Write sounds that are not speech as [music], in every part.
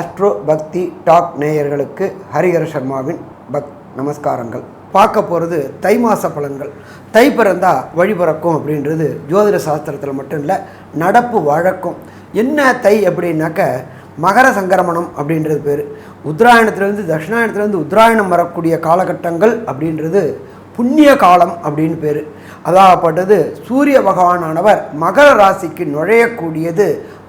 Astro பக்தி talk நேயர்களுக்கு Harihara சர்மாவின் buck நமஸ்காரங்கள். பார்க்க போகிறது தை மாத பலன்கள். தை பிறந்தா வழி பிறக்கும் அப்படின்றது ஜோதிட சாஸ்திரத்தில் மட்டும் இல்லை நடப்பு வழக்கம். என்ன தை அப்படின்னாக்க மகர சங்கரமணம் அப்படின்றது பேர். உத்தராயணத்துலேருந்து தட்சிணாயணத்துலேருந்து உத்தராயணம் வரக்கூடிய காலகட்டங்கள் அப்படின்றது புண்ணிய காலம் அப்படின்னு பேர். அதாகப்பட்டது சூரிய பகவானானவர் மகர ராசிக்கு நுழையக்கூடியது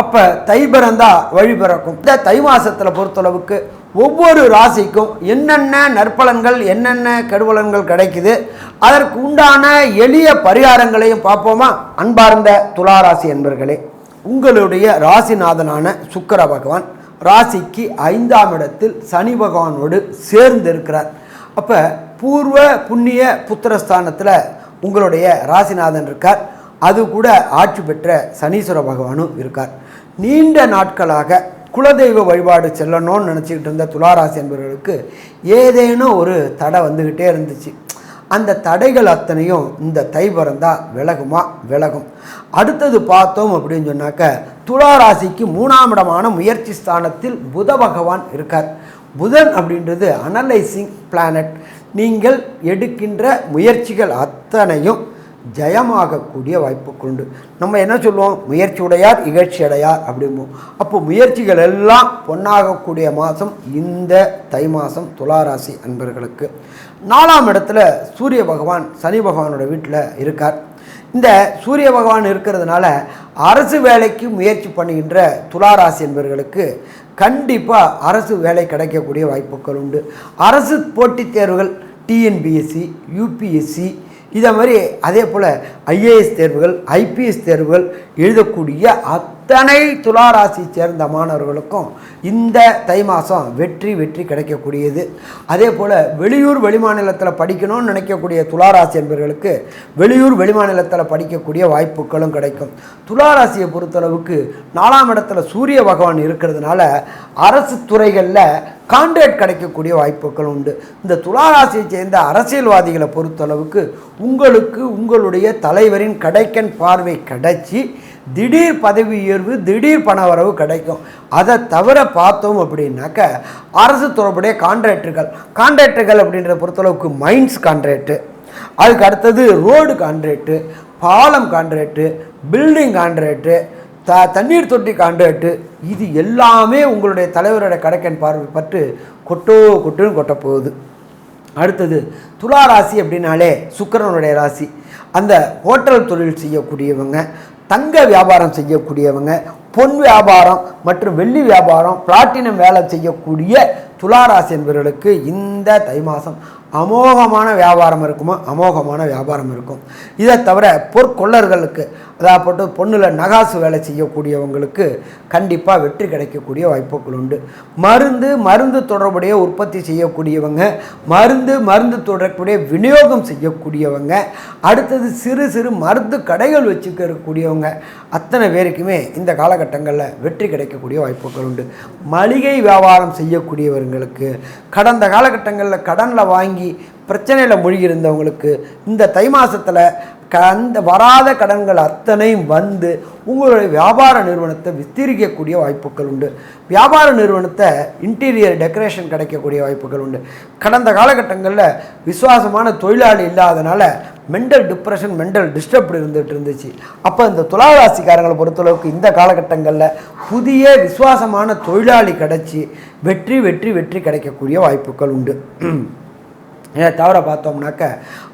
அப்போ தை பிறந்தா வழி பிறக்கும். இந்த தை மாசத்தில் பொறுத்தளவுக்கு ஒவ்வொரு ராசிக்கும் என்னென்ன நற்பலன்கள் என்னென்ன கெடுபலன்கள் கிடைக்குது அதற்கு உண்டான எளிய பரிகாரங்களையும் பார்ப்போமா? அன்பார்ந்த துளாராசி என்பர்களே உங்களுடைய ராசிநாதனான சுக்கர பகவான் ராசிக்கு ஐந்தாம் இடத்தில் சனி பகவானோடு சேர்ந்து இருக்கிறார் அப்போ பூர்வ புண்ணிய புத்திரஸ்தானத்தில் உங்களுடைய ராசிநாதன் இருக்கார். அது கூட ஆட்சி பெற்ற சனீஸ்வர பகவானும் இருக்கார். நீண்ட நாட்களாக குலதெய்வ வழிபாடு செல்லணும்னு நினச்சிக்கிட்டு இருந்த துளாராசி என்பவர்களுக்கு ஏதேனும் ஒரு தடை வந்துக்கிட்டே இருந்துச்சு. அந்த தடைகள் அத்தனையும் இந்த தை பிறந்தால் விலகுமா? விலகும். அடுத்தது பார்த்தோம் அப்படின்னு சொன்னாக்க துளாராசிக்கு மூணாம் இடமான முயற்சி ஸ்தானத்தில் புத பகவான் இருக்கார். புதன் அப்படின்றது அனலைசிங் பிளானட் நீங்கள் எடுக்கின்ற முயற்சிகள் அத்தனையும் ஜெயமாகக்கூடிய வாய்ப்புகள் உண்டு. நம்ம என்ன சொல்லுவோம்? முயற்சி உடையார் இகழ்ச்சி அடையார் அப்படிம்போம். அப்போ முயற்சிகள் எல்லாம் பொன்னாகக்கூடிய மாதம் இந்த தை மாதம் துளாராசி அன்பர்களுக்கு. நாலாம் இடத்துல சூரிய பகவான் சனி பகவானோட வீட்டில் இருக்கார். இந்த சூரிய பகவான் இருக்கிறதுனால அரசு வேலைக்கு முயற்சி பண்ணுகின்ற துளாராசி என்பவர்களுக்கு கண்டிப்பாக அரசு வேலை கிடைக்கக்கூடிய வாய்ப்புகள் உண்டு. அரசு போட்டித் தேர்வுகள் டிஎன்பிஎஸ்சி யூபிஎஸ்சி இதை மாதிரி அதே போல் ஐஏஎஸ் தேர்வுகள் ஐபிஎஸ் தேர்வுகள் எழுதக்கூடிய அத்தனை துளாராசி சேர்ந்த மாணவர்களுக்கும் இந்த தை மாதம் வெற்றி வெற்றி கிடைக்கக்கூடியது. அதே போல் வெளியூர் வெளிமாநிலத்தில் படிக்கணும்னு நினைக்கக்கூடிய துளாராசி என்பவர்களுக்கு வெளியூர் வெளிமாநிலத்தில் படிக்கக்கூடிய வாய்ப்புகளும் கிடைக்கும். துளாராசியை பொறுத்தளவுக்கு நாலாம் இடத்துல சூரிய பகவான் இருக்கிறதுனால அரசு துறைகளில் கான்ட்ராக்ட் கிடைக்கக்கூடிய வாய்ப்புகள் உண்டு. இந்த துளாராசியை சேர்ந்த அரசியல்வாதிகளை பொறுத்தளவுக்கு உங்களுக்கு உங்களுடைய தலைவரின் கடைக்கன் பார்வை கிடைச்சி திடீர் பதவி உயர்வு திடீர் பண வரவு கிடைக்கும். அதை தவிர பார்த்தோம் அப்படின்னாக்க அரசு தொடர்புடைய கான்ட்ராக்டர்கள் கான்ட்ராக்டர்கள் அப்படின்ற பொறுத்தளவுக்கு மைன்ஸ் கான்ட்ராக்டு அதுக்கு அடுத்தது ரோடு கான்ட்ராக்டு பாலம் கான்ட்ராக்டு பில்டிங் கான்ட்ராக்டு த தண்ணீர் தொட்டி கான்ட்ராக்டு இது எல்லாமே உங்களுடைய தலைவரோட கடைக்கன் பார்வை பட்டு கொட்டோ கொட்டுன்னு கொட்ட போகுது அடுத்தது துலா ராசி அப்படின்னாலே சுக்கரனுடைய ராசி. அந்த ஹோட்டல் தொழில் செய்யக்கூடியவங்க தங்க வியாபாரம் செய்யக்கூடியவங்க பொன் வியாபாரம் மற்றும் வெள்ளி வியாபாரம் பிளாட்டினம் வேலை செய்யக்கூடிய துளாராசி என்பவர்களுக்கு இந்த தை மாதம் அமோகமான வியாபாரம் இருக்குமோ? அமோகமான வியாபாரம் இருக்கும். இதை தவிர பொற்கொள்ளர்களுக்கு அதாவது பொண்ணில் நகாசு வேலை செய்யக்கூடியவங்களுக்கு கண்டிப்பாக வெற்றி கிடைக்கக்கூடிய வாய்ப்புகள் உண்டு. மருந்து மருந்து தொடர்புடைய உற்பத்தி செய்யக்கூடியவங்க மருந்து மருந்து தொடர்புடைய விநியோகம் செய்யக்கூடியவங்க அடுத்தது சிறு சிறு மருந்து கடைகள் வச்சுக்கிறக்கூடியவங்க அத்தனை பேருக்குமே இந்த காலகட்டங்களில் வெற்றி கிடைக்கக்கூடிய வாய்ப்புகள் உண்டு. மளிகை வியாபாரம் செய்யக்கூடியவர்களுக்கு கடந்த காலகட்டங்களில் கடனில் வாங்கி பிரச்சனையில் மூழ்கியிருந்தவங்களுக்கு இந்த தை மாதத்தில் க அந்த வராத கடன்கள் அத்தனையும் வந்து உங்களுடைய வியாபார நிறுவனத்தை வித்திரிக்கக்கூடிய வாய்ப்புகள் உண்டு. வியாபார நிறுவனத்தை இன்டீரியர் டெக்கரேஷன் கிடைக்கக்கூடிய வாய்ப்புகள் உண்டு. கடந்த காலகட்டங்களில் விசுவாசமான தொழிலாளி இல்லாதனால மென்டல் டிப்ரெஷன் மென்டல் டிஸ்டர்ப் இருந்துகிட்டு இருந்துச்சு. அப்போ இந்த துளாராசிக்காரங்களை பொறுத்தளவுக்கு இந்த காலகட்டங்களில் புதிய விசுவாசமான தொழிலாளி கிடச்சி வெற்றி வெற்றி வெற்றி கிடைக்கக்கூடிய வாய்ப்புகள் உண்டு. இதை தவிர பார்த்தோம்னாக்க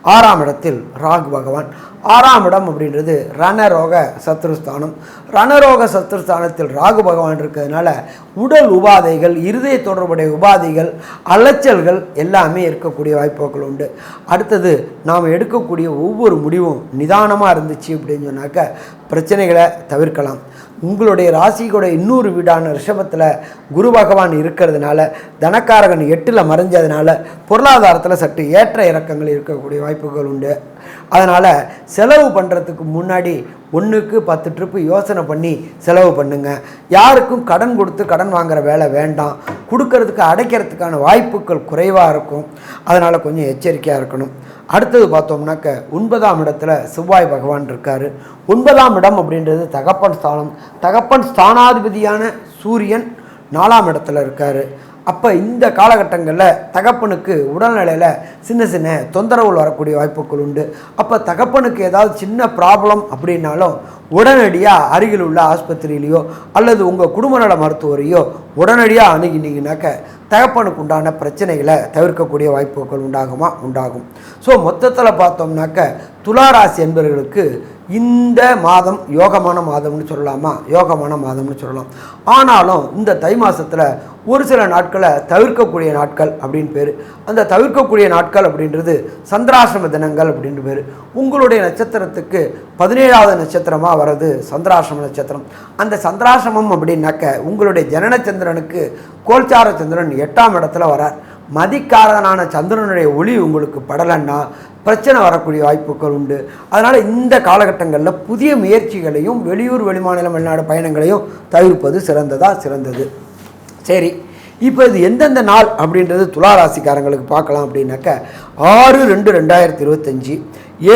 ஆறாம் இடத்தில் ராகு பகவான் ஆறாம் இடம் அப்படின்றது ரணரோக சத்ருஸ்தானம். ரணரோக சத்ருஸ்தானத்தில் ராகு பகவான் இருக்கிறதுனால உடல் உபாதைகள் இருதய தொடர்புடைய உபாதைகள் அலைச்சல்கள் எல்லாமே இருக்கக்கூடிய வாய்ப்புகள் உண்டு. அடுத்தது நாம் எடுக்கக்கூடிய ஒவ்வொரு முடிவும் நிதானமாக இருந்துச்சு அப்படின்னு சொன்னாக்க பிரச்சனைகளை தவிர்க்கலாம். உங்களுடைய ராசிக்கூட இன்னொரு வீடான ரிஷபத்தில் குரு பகவான் இருக்கிறதுனால தனக்காரகன் எட்டில் மறைஞ்சதுனால பொருளாதாரத்தில் சற்று ஏற்ற இறக்கங்கள் இருக்கக்கூடிய வாய்ப்புகள் உண்டு. அதனால் செலவு பண்ணுறதுக்கு முன்னாடி ஒன்றுக்கு பத்து ட்ரிப்பு யோசனை பண்ணி செலவு பண்ணுங்கள் யாருக்கும் கடன் கொடுத்து கடன் வாங்குகிற வேலை வேண்டாம். கொடுக்கறதுக்கு அடைக்கிறதுக்கான வாய்ப்புகள் குறைவாக இருக்கும். அதனால் கொஞ்சம் எச்சரிக்கையாக இருக்கணும். அடுத்தது பார்த்தோம்னாக்க ஒன்பதாம் இடத்துல செவ்வாய் பகவான் இருக்கார். ஒன்பதாம் இடம் அப்படின்றது தகப்பன் ஸ்தானம். தகப்பன் ஸ்தானாதிபதியான சூரியன் நாலாம் இடத்துல இருக்கார். அப்போ இந்த காலகட்டங்களில் தகப்பனுக்கு உடல்நிலையில் சின்ன சின்ன தொந்தரவுகள் வரக்கூடிய வாய்ப்புகள் உண்டு. அப்போ தகப்பனுக்கு ஏதாவது சின்ன ப்ராப்ளம் அப்படின்னாலும் உடனடியாக அருகில் உள்ள ஆஸ்பத்திரியிலையோ அல்லது உங்கள் குடும்ப நல மருத்துவரையோ உடனடியாக அணுகினீங்கனாக்க தகப்பனுக்கு உண்டான பிரச்சனைகளை தவிர்க்கக்கூடிய வாய்ப்புகள் உண்டாகுமா? உண்டாகும். ஸோ மொத்தத்தில் பார்த்தோம்னாக்க துளாராசி என்பவர்களுக்கு இந்த மாதம் யோகமான மாதம்னு சொல்லலாமா? யோகமான மாதம்னு சொல்லலாம். ஆனாலும் இந்த தை மாதத்தில் ஒரு சில நாட்களை தவிர்க்கக்கூடிய நாட்கள் அப்படின்னு பேர். அந்த தவிர்க்கக்கூடிய நாட்கள் அப்படின்றது சந்திராசிரம தினங்கள் அப்படின்னு பேர். உங்களுடைய நட்சத்திரத்துக்கு பதினேழாவது நட்சத்திரமாக வர்றது சந்திராசிரம நட்சத்திரம். அந்த சந்திராசிரமம் அப்படின்னாக்க உங்களுடைய ஜனனச்சந்திரனுக்கு கோல்சார சந்திரன் எட்டாம் இடத்துல வரார் மதிக்காரனான சந்திரனுடைய ஒளி உங்களுக்கு படலைன்னா பிரச்சனை வரக்கூடிய வாய்ப்புகள் உண்டு. அதனால் இந்த காலகட்டங்களில் புதிய முயற்சிகளையும் வெளியூர் வெளிமாநிலம் வெளிநாடு பயணங்களையும் தவிர்ப்பது சிறந்ததாக சிறந்தது. சரி. இப்போ இது எந்தெந்த நாள் அப்படின்றது துலா ராசிக்காரங்களுக்கு பார்க்கலாம் அப்படின்னாக்க ஆறு ரெண்டு ரெண்டாயிரத்தி இருபத்தஞ்சி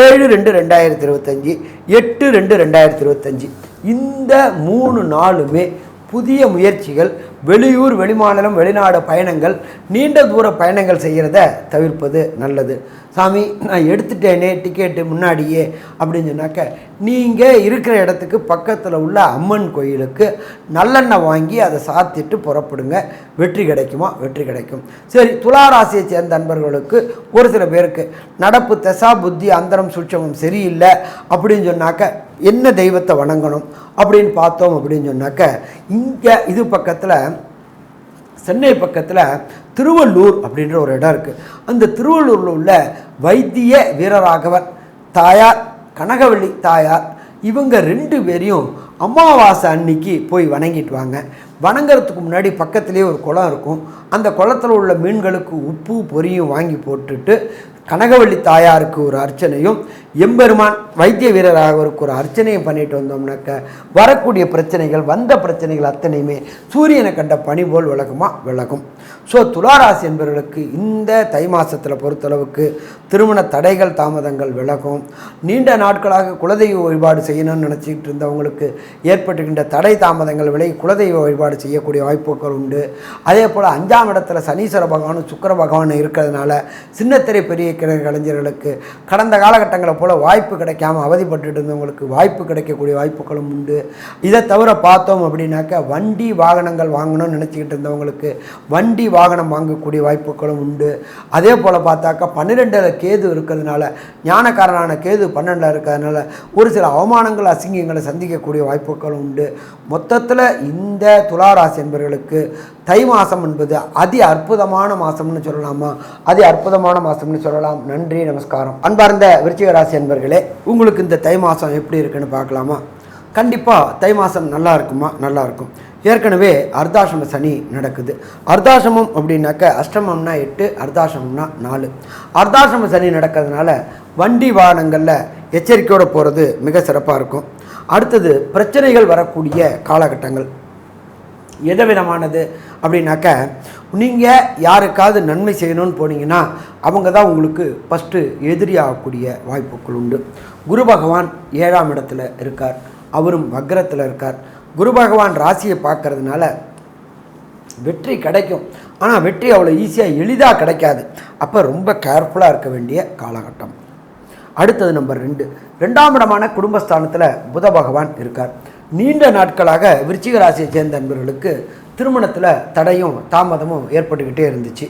ஏழு ரெண்டு ரெண்டாயிரத்தி இருபத்தஞ்சி எட்டு ரெண்டு ரெண்டாயிரத்தி இருபத்தஞ்சி. இந்த மூணு நாளுமே புதிய முயற்சிகள் வெளியூர் வெளிமாநிலம் வெளிநாடு பயணங்கள் நீண்ட தூர பயணங்கள் செய்கிறத தவிர்ப்பது நல்லது. சாமி நான் எடுத்துட்டேனே டிக்கெட்டு முன்னாடியே அப்படின்னு சொன்னாக்க நீங்கள் இருக்கிற இடத்துக்கு பக்கத்தில் உள்ள அம்மன் கோயிலுக்கு நல்லெண்ணெய் வாங்கி அதை சாத்திட்டு புறப்படுங்க. வெற்றி கிடைக்குமா? வெற்றி கிடைக்கும். சரி துளாராசியை சேர்ந்த நண்பர்களுக்கு ஒரு சில பேருக்கு நடப்பு தசா புத்தி அந்தரம் சுட்சமம் சரியில்லை அப்படின்னு சொன்னாக்க என்ன தெய்வத்தை வணங்கணும் அப்படின்னு பார்த்தோம் அப்படின்னு சொன்னாக்க இங்கே இது பக்கத்தில் சென்னை பக்கத்தில் திருவள்ளூர் அப்படின்ற ஒரு இடம் இருக்குது அந்த திருவள்ளூரில் உள்ள வைத்திய வீரராகவர் தாயார் கனகவள்ளி தாயார் இவங்க ரெண்டு பேரையும் அமாவாசை அன்னைக்கு போய் வணங்கிட்டு வாங்க. வணங்குறதுக்கு முன்னாடி பக்கத்துலேயே ஒரு குளம் இருக்கும். அந்த குளத்தில் உள்ள மீன்களுக்கு உப்பு பொரியும் வாங்கி போட்டுட்டு கனகவள்ளி தாயாருக்கு ஒரு அர்ச்சனையும் எம்பெருமான் வைத்திய வீரராகவருக்கு ஒரு அர்ச்சனையும் பண்ணிட்டு வந்தோம்னாக்க வரக்கூடிய பிரச்சனைகள் வந்த பிரச்சனைகள் அத்தனையுமே சூரியனை கண்ட பனி போல் விலகுமா? விலகும். ஸோ துளாராசி என்பவர்களுக்கு இந்த தை மாதத்தில் பொறுத்தளவுக்கு திருமண தடைகள் தாமதங்கள் விலகும். நீண்ட நாட்களாக குலதெய்வ வழிபாடு செய்யணும்னு நினச்சிக்கிட்டு இருந்தவங்களுக்கு ஏற்பட்டுகின்ற தடை தாமதங்கள் விலகி குலதெய்வ வழிபாடு செய்யக்கூடிய வாய்ப்புகள் உண்டு. அதே போல் அஞ்சாம் இடத்துல சனீஸ்வர பகவானும் சுக்கர பகவானும் இருக்கிறதுனால சின்னத்திரை பெரிய கிணறு கலைஞர்களுக்கு கடந்த காலகட்டங்களை போல் வாய்ப்பு கிடைக்காம அவதிப்பட்டுட்டு இருந்தவங்களுக்கு வாய்ப்பு கிடைக்கக்கூடிய வாய்ப்புகளும் உண்டு. இதை தவிர பார்த்தோம் அப்படின்னாக்க வண்டி வாகனங்கள் வாங்கணும்னு நினச்சிக்கிட்டு இருந்தவங்களுக்கு வண்டி வாகனம் வாங்கக்கூடிய வாய்ப்புகளும் உண்டு. அதே போல் பார்த்தாக்கா பன்னிரெண்டில் கேது இருக்கிறதுனால ஞானக்காரனான கேது பன்னெண்டில் இருக்கிறதுனால ஒரு சில அவமானங்கள் அசிங்கங்களை சந்திக்கக்கூடிய வாய்ப்புகளும் உண்டு. மொத்தத்தில் இந்த துளாராசி என்பவர்களுக்கு தை மாதம் என்பது அதி அற்புதமான மாதம்னு சொல்லலாமா? அதி அற்புதமான மாதம்னு சொல்லலாம். நன்றி நமஸ்காரம். அன்பார்ந்த விருச்சிக ராசி என்பர்களே உங்களுக்கு இந்த தை மாதம் எப்படி இருக்குன்னு பார்க்கலாமா? கண்டிப்பாக தை மாதம் நல்லா இருக்குமா? நல்லா இருக்கும். ஏற்கனவே அர்த்தாசிரம சனி நடக்குது. அர்த்தாசிரமம் அப்படின்னாக்க அஷ்டமம்னா எட்டு அர்த்தாசிரமம்னா நாலு. அர்த்தாசிரம சனி நடக்கிறதுனால வண்டி வாகனங்களில் எச்சரிக்கையோடு போகிறது மிக சிறப்பாக இருக்கும். அடுத்தது பிரச்சனைகள் வரக்கூடிய காலகட்டங்கள். எதை விதமானது அப்படின்னாக்க நீங்கள் யாருக்காவது நன்மை செய்யணும்னு போனீங்கன்னா அவங்க தான் உங்களுக்கு ஃபஸ்ட்டு எதிரியாகக்கூடிய வாய்ப்புகள் உண்டு. குரு பகவான் ஏழாம் இடத்துல இருக்கார். அவரும் வக்ரத்தில் இருக்கார். குரு பகவான் ராசியை பார்க்கறதுனால வெற்றி கிடைக்கும். ஆனால் வெற்றி அவ்வளோ ஈஸியாக எளிதாக கிடைக்காது. அப்போ ரொம்ப கேர்ஃபுல்லாக இருக்க வேண்டிய காலகட்டம். அடுத்தது நம்பர் ரெண்டு. ரெண்டாம் இடமான குடும்பஸ்தானத்தில் புத பகவான் இருக்கார். நீண்ட நாட்களாக விருச்சிக ராசியை சேர்ந்த நண்பர்களுக்கு திருமணத்தில் தடையும் தாமதமும் ஏற்பட்டுக்கிட்டே இருந்துச்சு.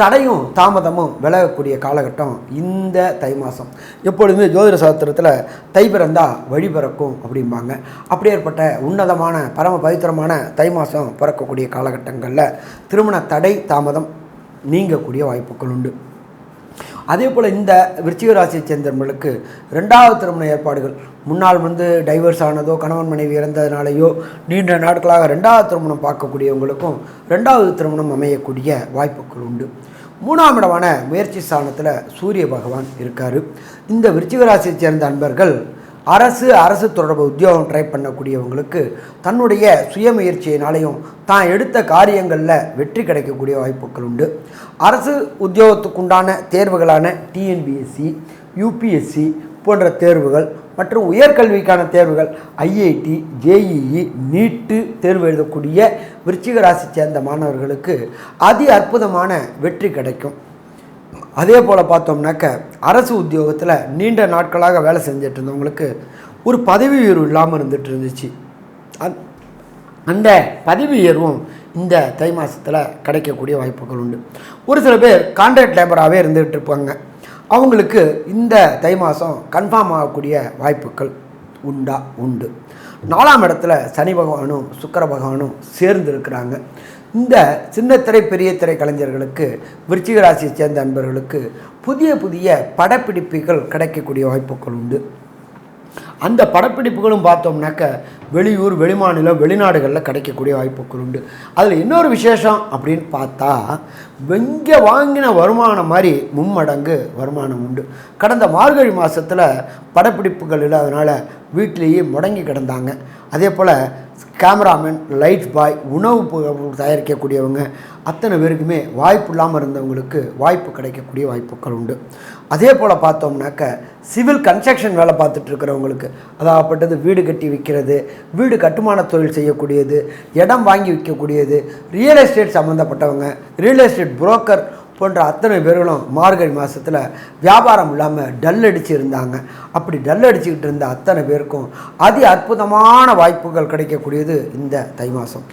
தடையும் தாமதமும் விலகக்கூடிய காலகட்டம் இந்த தை மாதம் எப்பொழுதுமே ஜோதிட சாஸ்திரத்தில் தை பிறந்தால் வழி பிறக்கும் அப்படிம்பாங்க. அப்படியேற்பட்ட உன்னதமான பரம பவித்திரமான தை மாதம் பிறக்கக்கூடிய காலகட்டங்களில் திருமண தடை தாமதம் நீங்கக்கூடிய வாய்ப்புகள் உண்டு. அதே போல் இந்த விருச்சிக ராசியை சேர்ந்தவர்களுக்கு ரெண்டாவது திருமண ஏற்பாடுகள். முன்னால் வந்து டைவர்ஸ் ஆனதோ கணவன் மனைவி இறந்ததுனாலேயோ நீண்ட நாட்களாக ரெண்டாவது திருமணம் பார்க்கக்கூடியவங்களுக்கும் ரெண்டாவது திருமணம் அமையக்கூடிய வாய்ப்புகள் உண்டு. மூணாம் இடமான முயற்சி ஸ்தானத்தில் சூரிய பகவான் இருக்கார். இந்த விருச்சிக ராசியை சேர்ந்த அன்பர்கள் அரசு அரசு தொடர்பு உத்தியோகம் ட்ரை பண்ணக்கூடியவங்களுக்கு தன்னுடைய சுயமுயற்சியினாலையும் தான் எடுத்த காரியங்களில் வெற்றி கிடைக்கக்கூடிய வாய்ப்புகள் உண்டு. அரசு உத்தியோகத்துக்குண்டான தேர்வுகளான டிஎன்பிஎஸ்சி யூபிஎஸ்சி போன்ற தேர்வுகள் மற்றும் உயர்கல்விக்கான தேர்வுகள் ஐஐடி ஜேஇஇ நீட்டு தேர்வு எழுதக்கூடிய விருச்சிக ராசி சேர்ந்த மாணவர்களுக்கு அதி அற்புதமான வெற்றி கிடைக்கும். அதே போல் பார்த்தோம்னாக்க அரசு உத்தியோகத்தில் நீண்ட நாட்களாக வேலை செஞ்சுட்டு இருந்தவங்களுக்கு ஒரு பதவி உயர்வு இல்லாமல் இருந்துட்டு இருந்துச்சு. அந்- அந்த பதவி உயர்வும் இந்த தை மாதத்தில் கிடைக்கக்கூடிய வாய்ப்புகள் உண்டு. ஒரு சில பேர் கான்ட்ராக்ட் லேபராகவே இருந்துகிட்டு இருப்பாங்க. அவங்களுக்கு இந்த தை மாதம் கன்ஃபார்ம் ஆகக்கூடிய வாய்ப்புகள் உண்டா? உண்டு. நாலாம் இடத்துல சனி பகவானும் சுக்கர பகவானும் சேர்ந்து இருக்கிறாங்க. இந்த சின்னத்திரை பெரிய திரை கலைஞர்களுக்கு விருச்சிக ராசியை சேர்ந்த அன்பர்களுக்கு புதிய புதிய படப்பிடிப்புகள் கிடைக்கக்கூடிய வாய்ப்புகள் உண்டு. அந்த படப்பிடிப்புகளும் பார்த்தோம்னாக்க வெளியூர் வெளிமாநிலம் வெளிநாடுகளில் கிடைக்கக்கூடிய வாய்ப்புகள் உண்டு. அதில் இன்னொரு விசேஷம் அப்படின்னு பார்த்தா வெங்க வாங்கின வருமானம் மாதிரி மும்மடங்கு வருமானம் உண்டு. கடந்த மார்கழி மாதத்தில் படப்பிடிப்புகள் இல்லாதனால வீட்டிலேயே முடங்கி கிடந்தாங்க. அதே போல் கேமராமேன் லைட் பாய் உணவு தயாரிக்கக்கூடியவங்க அத்தனை பேருக்குமே வாய்ப்பு இல்லாமல் இருந்தவங்களுக்கு வாய்ப்பு கிடைக்கக்கூடிய வாய்ப்புகள் உண்டு. அதே போல் பார்த்தோம்னாக்க சிவில் கன்ஸ்ட்ரக்ஷன் வேலை பார்த்துட்டு இருக்கிறவங்களுக்கு அதாகப்பட்டது வீடு கட்டி விற்கிறது வீடு கட்டுமான தொழில் செய்யக்கூடியது இடம் வாங்கி விற்கக்கூடியது ரியல் எஸ்டேட் சம்மந்தப்பட்டவங்க ரியல் எஸ்டேட் புரோக்கர் போன்ற அத்தனை பேர்களும் மார்கழி மாதத்தில் வியாபாரம் இல்லாமல் டல் அடிச்சு இருந்தாங்க. அப்படி டல் அடிச்சுக்கிட்டு இருந்த அத்தனை பேருக்கும் அதி அற்புதமான வாய்ப்புகள் கிடைக்கக்கூடியது இந்த தை மாதம்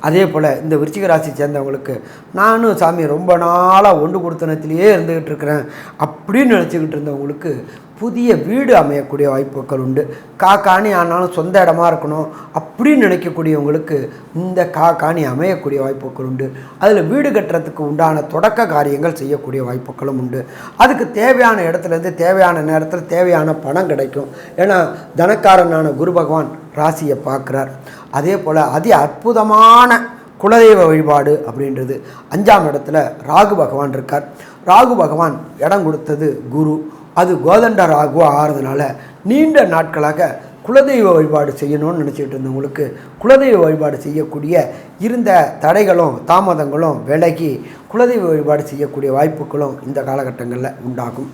அதே போல் இந்த விருச்சிக ராசி சேர்ந்தவங்களுக்கு நானும் சாமி ரொம்ப நாளாக ஒன்று கொடுத்தனத்திலேயே இருந்துக்கிட்டு இருக்கிறேன் அப்படின்னு நினச்சிக்கிட்டு இருந்தவங்களுக்கு புதிய வீடு அமையக்கூடிய வாய்ப்புகள் உண்டு. கா காணி ஆனாலும் சொந்த இடமா இருக்கணும் அப்படின்னு நினைக்கக்கூடியவங்களுக்கு இந்த கா காணி அமையக்கூடிய வாய்ப்புகள் உண்டு. அதில் வீடு கட்டுறதுக்கு உண்டான தொடக்க காரியங்கள் செய்யக்கூடிய வாய்ப்புகளும் உண்டு. அதுக்கு தேவையான இடத்துலேருந்து தேவையான நேரத்தில் தேவையான பணம் கிடைக்கும். ஏன்னா தனக்காரனான குரு பகவான் ராசியை பார்க்குறார். அதே போல் அதி அற்புதமான குலதெய்வ வழிபாடு அப்படின்றது அஞ்சாம் இடத்துல ராகு பகவான் இருக்கார். ராகு பகவான் இடம் கொடுத்தது குரு. அது கோதண்ட ராகுவா ஆகிறதுனால நீண்ட நாட்களாக குலதெய்வ வழிபாடு செய்யணும்னு நினச்சிக்கிட்டு இருந்தவங்களுக்கு குலதெய்வ வழிபாடு செய்யக்கூடிய இருந்த தடைகளும் தாமதங்களும் விலகி குலதெய்வ வழிபாடு செய்யக்கூடிய வாய்ப்புகளும் இந்த காலகட்டங்களில் உண்டாகும்.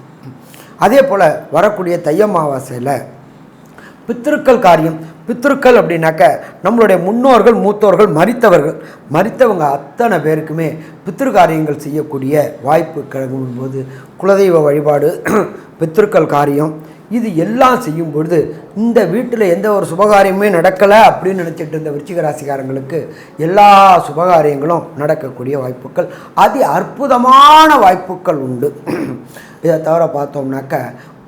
அதே போல் வரக்கூடிய தை அமாவாசையில் பித்திருக்கள் காரியம். பித்திருக்கள் அப்படின்னாக்க நம்மளுடைய முன்னோர்கள் மூத்தோர்கள் மறித்தவர்கள். மறித்தவங்க அத்தனை பேருக்குமே பித்திரு காரியங்கள் செய்யக்கூடிய வாய்ப்பு கிளம்பும்போது குலதெய்வ வழிபாடு [clears throat] பித்திருக்கள் காரியம் இது எல்லாம் செய்யும் பொழுது இந்த வீட்டில் எந்த ஒரு சுபகாரியமே நடக்கலை அப்படின்னு நினச்சிட்டு இருந்த விருச்சிக ராசிக்காரங்களுக்கு எல்லா சுபகாரியங்களும் நடக்கக்கூடிய வாய்ப்புகள். அதி அற்புதமான வாய்ப்புகள் உண்டு. [clears throat] இதை தவிர பார்த்தோம்னாக்க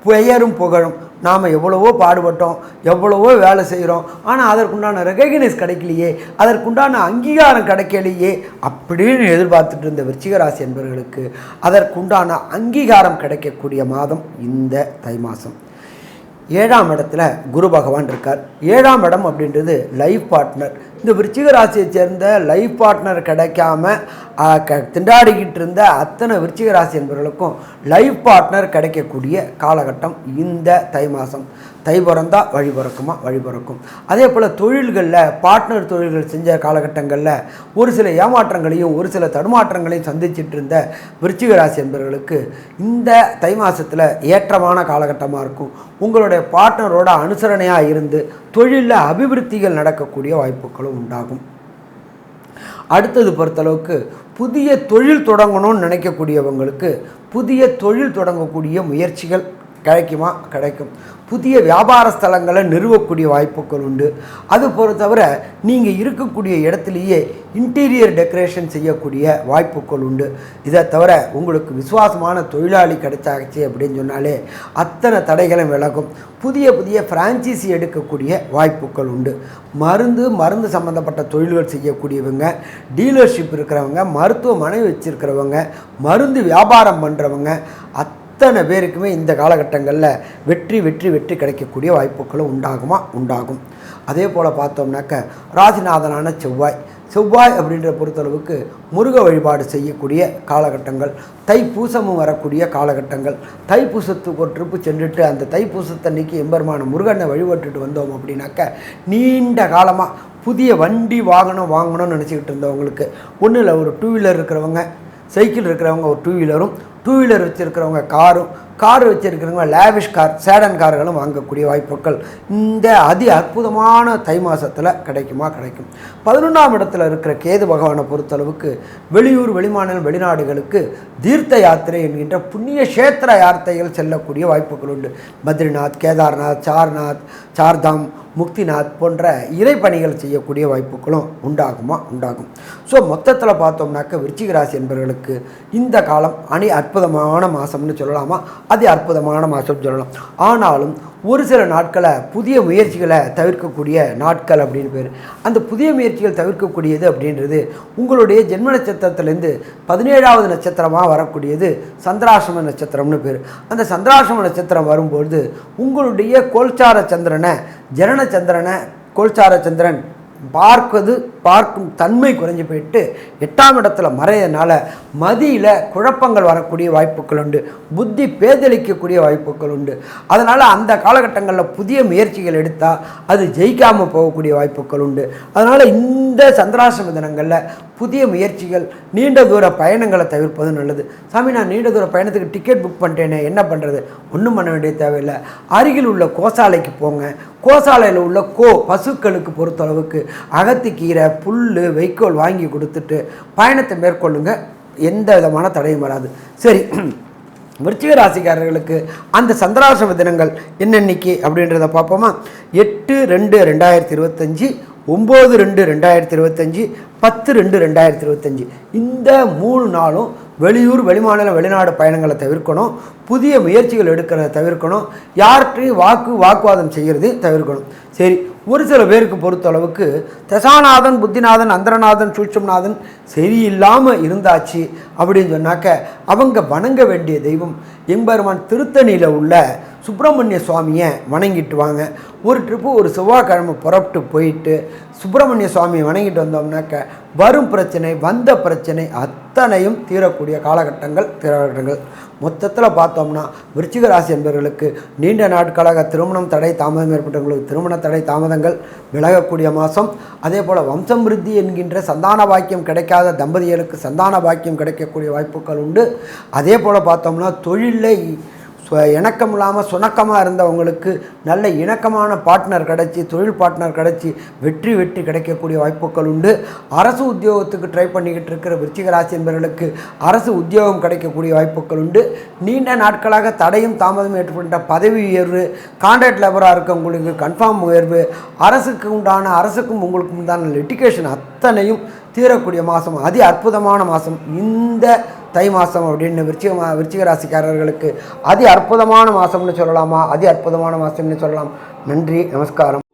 பெயரும் புகழும். நாம் எவ்வளவோ பாடுபட்டோம் எவ்வளவோ வேலை செய்கிறோம் ஆனால் அதற்குண்டான ரெகக்னைஸ் கிடைக்கலையே அதற்குண்டான அங்கீகாரம் கிடைக்கலையே அப்படின்னு எதிர்பார்த்துட்டு இருந்த விருச்சிகராசி என்பவர்களுக்கு அதற்குண்டான அங்கீகாரம் கிடைக்கக்கூடிய மாதம் இந்த தை மாதம். ஏழாம் இடத்துல குரு பகவான் இருக்கார். ஏழாம் இடம் அப்படின்றது லைஃப் பார்ட்னர் இந்த விருச்சிக ராசியை சேர்ந்த லைஃப் பார்ட்னர் கிடைக்காம க திண்டாடிக்கிட்டு இருந்த அத்தனை விருச்சிக ராசி என்பவர்களுக்கும் லைஃப் பார்ட்னர் கிடைக்கக்கூடிய காலகட்டம் இந்த தை மாதம். தை பிறந்தா வழி பிறக்குமா? வழி பிறக்கும். அதே போல் தொழில்களில் பார்ட்னர் தொழில்கள் செஞ்ச காலகட்டங்களில் ஒரு சில ஏமாற்றங்களையும் ஒரு சில தடுமாற்றங்களையும் சந்திச்சிட்டு இருந்த விருச்சிக ராசி என்பவர்களுக்கு இந்த தை மாதத்தில் ஏற்றமான காலகட்டமாக இருக்கும். உங்களுடைய பார்ட்னரோட அனுசரணையாக இருந்து தொழிலில் அபிவிருத்திகள் நடக்கக்கூடிய வாய்ப்புகளும் உண்டாகும். அடுத்தது பொறுத்தளவுக்கு புதிய தொழில் தொடங்கணும்னு நினைக்கக்கூடியவங்களுக்கு புதிய தொழில் தொடங்கக்கூடிய முயற்சிகள் கிடைக்குமா? கிடைக்கும். புதிய வியாபார ஸ்தலங்களை நிறுவக்கூடிய வாய்ப்புகள் உண்டு. அது பொறுத்தவரை நீங்கள் இருக்கக்கூடிய இடத்துலையே இன்டீரியர் டெக்கரேஷன் செய்யக்கூடிய வாய்ப்புகள் உண்டு. இதை தவிர உங்களுக்கு விசுவாசமான தொழிலாளி கிடைச்சாச்சு அப்படின்னு சொன்னாலே அத்தனை தடைகளும் விலகும். புதிய புதிய ஃப்ரான்ச்சைசி எடுக்கக்கூடிய வாய்ப்புகள் உண்டு. மருந்து மருந்து சம்மந்தப்பட்ட தொழில்கள் செய்யக்கூடியவங்க டீலர்ஷிப் இருக்கிறவங்க மருத்துவமனை வச்சுருக்கிறவங்க மருந்து வியாபாரம் பண்ணுறவங்க அத்தனை பேருக்குமே இந்த காலகட்டங்களில் வெற்றி வெற்றி வெற்றி கிடைக்கக்கூடிய வாய்ப்புகளும் உண்டாகுமா? உண்டாகும். அதே போல் பார்த்தோம்னாக்க ராசிநாதனான செவ்வாய். செவ்வாய் அப்படின்ற பொறுத்தளவுக்கு முருக வழிபாடு செய்யக்கூடிய காலகட்டங்கள் தைப்பூசமும் வரக்கூடிய காலகட்டங்கள். தைப்பூசத்துக்கு ஒரு ட்ரிப்பு சென்றுட்டு அந்த தைப்பூசத்தன்னைக்கு எம்பெருமான முருகனை வழிபட்டுட்டு வந்தோம் அப்படின்னாக்க நீண்ட காலமாக புதிய வண்டி வாகனம் வாங்கணும்னு நினச்சிக்கிட்டு இருந்தவங்களுக்கு ஒன்றும் இல்லை ஒரு டூ வீலர் இருக்கிறவங்க சைக்கிள் இருக்கிறவங்க ஒரு டூ வீலரும் டூ வீலர் வச்சுருக்கிறவங்க காரும் கார் வச்சுருக்கிறவங்க லேவிஷ் கார் சேடன் கார்களும் வாங்கக்கூடிய வாய்ப்புகள் இந்த அதி அற்புதமான தை மாதத்தில் கிடைக்குமா? கிடைக்கும். பதினொன்றாம் இடத்துல இருக்கிற கேது பகவானை பொறுத்தளவுக்கு வெளியூர் வெளிமாநிலம் வெளிநாடுகளுக்கு தீர்த்த யாத்திரை என்கின்ற புண்ணிய கஷேத்திர யாத்திரைகள் செல்லக்கூடிய வாய்ப்புகள் உண்டு. பத்ரிநாத் கேதார்நாத் சார்நாத் சார்தாம் முக்திநாத் போன்ற இறைப்பணிகள் செய்யக்கூடிய வாய்ப்புகளும் உண்டாகுமா? உண்டாகும். ஸோ மொத்தத்தில் பார்த்தோம்னாக்க விருச்சிகராசி என்பவர்களுக்கு இந்த காலம் அணி அற்புதமான மாதம்னு சொல்லலாமா? அது அற்புதமான மாதம் சொல்லலாம். ஆனாலும் ஒரு சில நாட்களை புதிய முயற்சிகளை தவிர்க்கக்கூடிய நாட்கள் அப்படின்னு பேர். அந்த புதிய முயற்சிகள் தவிர்க்கக்கூடியது அப்படின்றது உங்களுடைய ஜென்ம நட்சத்திரத்திலேருந்து பதினேழாவது நட்சத்திரமாக வரக்கூடியது சந்திராசிரம நட்சத்திரம்னு பேர். அந்த சந்திராசிரம நட்சத்திரம் வரும்பொழுது உங்களுடைய கோல்சார சந்திரனை ஜனன சந்திரனை கோல்சார சந்திரன் பார்ப்பது பார்க்கும் தன்மை குறைஞ்சி போயிட்டு எட்டாம் இடத்துல மறையதுனால மதியில் குழப்பங்கள் வரக்கூடிய வாய்ப்புகள் உண்டு. புத்தி பேதளிக்கக்கூடிய வாய்ப்புகள் உண்டு. அதனால் அந்த காலகட்டங்களில் புதிய முயற்சிகள் எடுத்தால் அது ஜெயிக்காமல் போகக்கூடிய வாய்ப்புகள் உண்டு. அதனால் இந்த சந்திராசிரம தினங்களில் புதிய முயற்சிகள் நீண்ட தூர பயணங்களை தவிர்ப்பது நல்லது. சாமி நான் நீண்ட தூர பயணத்துக்கு டிக்கெட் புக் பண்ணிட்டேனே என்ன பண்ணுறது ஒன்றும் பண்ண வேண்டிய தேவையில்லை. அருகில் உள்ள கோசாலைக்கு போங்க. கோசாலையில் உள்ள கோ பசுக்களுக்கு பொறுத்தளவுக்கு அகத்திக்கீரை புல் வைக்கோல் வாங்கி கொடுத்துட்டு பயணத்தை மேற்கொள்ளுங்க. எந்த விதமான தடையும் வராது. சரி [clears throat] விருச்சிக ராசிக்காரர்களுக்கு அந்த சந்திராசிரம தினங்கள் என்னென்னைக்கு அப்படின்றத பார்ப்போமா? எட்டு ரெண்டு ரெண்டாயிரத்தி இருபத்தஞ்சி ஒம்பது ரெண்டு ரெண்டாயிரத்தி இருபத்தஞ்சி பத்து ரெண்டு ரெண்டாயிரத்தி இருபத்தஞ்சி. இந்த மூணு நாளும் வெளியூர் வெளிமாநில வெளிநாடு பயணங்களை தவிர்க்கணும். புதிய முயற்சிகள் எடுக்கிறத தவிர்க்கணும். யார்கிட்டையும் வாக்கு வாக்குவாதம் செய்கிறது தவிர்க்கணும். சரி ஒரு சில பேருக்கு பொறுத்தளவுக்கு தசாநாதன் புத்திநாதன் அந்தரநாதன் சூட்சம்நாதன் சரியில்லாமல் இருந்தாச்சு அப்படின்னு சொன்னாக்க அவங்க வணங்க வேண்டிய தெய்வம் எம்பெருமான் திருத்தணியில் உள்ள சுப்பிரமணிய சுவாமியை வணங்கிட்டு வாங்க. ஒரு ட்ரிப்பு ஒரு செவ்வாய்க்கிழமை புறப்பட்டு போயிட்டு சுப்பிரமணிய சுவாமியை வணங்கிட்டு வந்தோம்னாக்க வரும் பிரச்சனை வந்த பிரச்சனை அத்தனையும் தீரக்கூடிய காலகட்டங்கள் தீரகட்டங்கள். மொத்தத்தில் பார்த்தோம்னா விருச்சிக ராசி என்பவர்களுக்கு நீண்ட நாட்களாக திருமணம் தடை தாமதம் ஏற்பட்டவங்களுக்கு திருமண தடை தாமதங்கள் விலகக்கூடிய மாதம். அதே போல் வம்சம் விருத்தி என்கின்ற சந்தான பாக்கியம் கிடைக்காத தம்பதிகளுக்கு சந்தான பாக்கியம் கிடைக்கக்கூடிய வாய்ப்புகள் உண்டு. அதே போல் பார்த்தோம்னா தொழிலில் இணக்கம் இல்லாமல் சுணக்கமாக இருந்தவங்களுக்கு நல்ல இணக்கமான பார்ட்னர் கிடச்சி தொழில் பார்ட்னர் கிடச்சி வெற்றி வெற்றி கிடைக்கக்கூடிய வாய்ப்புகள் உண்டு. அரசு உத்தியோகத்துக்கு ட்ரை பண்ணிக்கிட்டு இருக்கிற விருச்சிக ராசி என்பவர்களுக்கு அரசு உத்தியோகம் கிடைக்கக்கூடிய வாய்ப்புகள் உண்டு. நீண்ட நாட்களாக தடையும் தாமதம் ஏற்பட்ட பதவி உயர்வு கான்ட்ராக்ட் லேபராக இருக்கவங்களுக்கு கன்ஃபார்ம் உயர்வு அரசுக்கு உண்டான அரசுக்கும் உங்களுக்கு உண்டான லிட்டிகேஷன் அத்தனையும் தீரக்கூடிய மாதம் அதி அற்புதமான மாதம் இந்த தை மாதம் அப்படின்னு விருச்சிக மா விருச்சிக ராசிக்காரர்களுக்கு அதி அற்புதமான மாதம்னு சொல்லலாமா? அதி அற்புதமான மாதம்னு சொல்லலாம். நன்றி நமஸ்காரம்.